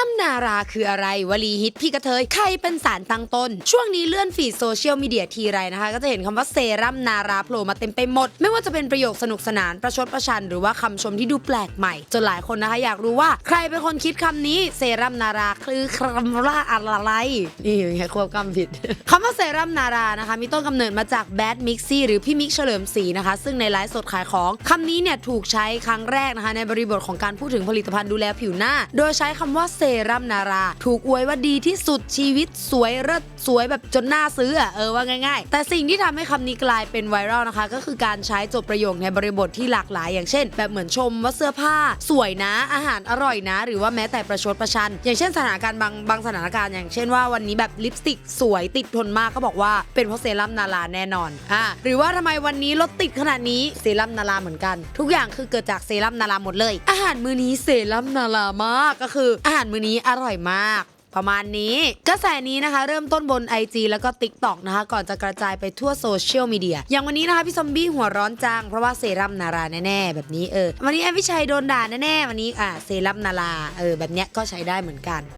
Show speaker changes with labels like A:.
A: รั่มนาราคืออะไร วลีฮิตพี่กระเทย ใครเป็นสารตั้งต้น ช่วงนี้เลื่อนฟีดโซเชียลมีเดียทีไรนะคะ ก็จะเห็นคำว่าเซรั่มนาราโผล่มาเต็มไปหมด ไม่ว่าจะเป็นประโยคสนุกสนานประชดประชัน หรือว่าคำชมที่ดูแปลกใหม่ จนหลายคนนะคะอยากรู้ว่าใครเป็นคนคิดคำนี้ เซรั่มนาราคือคำว่าอะไรนี่ยังไงควบกำผิดคำว่าเซรั่มนารานะคะ มีต้นกำเนิดมาจากแบดมิกซี่หรือพี่มิกเฉลิมศรีนะคะ ซึ่งในไลฟ์สดขายของคำนี้เนี่ยถูกใช้ครั้งแรกนะคะในบริบทของการพูดถึงผลิตภัณฑ์ดูแลผิวหน้า โดยใช้คำว่าเซรั่มนารา ถูกอวยว่าดีที่สุดชีวิตสวยเลิศสวยแบบจนน่าซื้ออะเออว่าง่ายๆ แต่สิ่งที่ทำให้คำนี้กลายเป็นไวรัลนะคะ ก็คือการใช้จบประโยคในบริบทที่หลากหลาย อย่างเช่น แบบเหมือนชมว่าเสื้อผ้า สวยนะอาหารอร่อยนะ หรือว่าแม้แต่ประชดประชัน อย่างเช่นสถานการณ์บางบางสถานการณ์อย่างเช่นว่าวันนี้แบบลิปสติกสวยติดทนมากก็บอกว่าเป็นเพราะเซรั่มนาราแน่นอนอ่าหรือว่าทำไมวันนี้รถติดขนาดนี้เซรั่มนาราเหมือนกัน ทุกอย่างคือเกิดจากเซรั่มนาราหมดเลย อาหารมื้อนี้เซรั่มนารา มากก็คืออาหารมื้อนี้อร่อยมาก ประมาณนี้ กระแสนี้นะคะ เริ่มต้นบน IG แล้วก็ TikTok นะคะ ก่อนจะกระจายไปทั่วโซเชียลมีเดียอย่างวันนี้นะคะ พี่ซอมบี้หัวร้อนจัง เพราะว่าเซรั่มนาราแน่ๆ แบบนี้เออ วันนี้แอมพิชัยโดนด่าแน่ๆ วันนี้อะเซรั่มนาราเออแบบเนี้ยก็ใช้ได้เหมือนกัน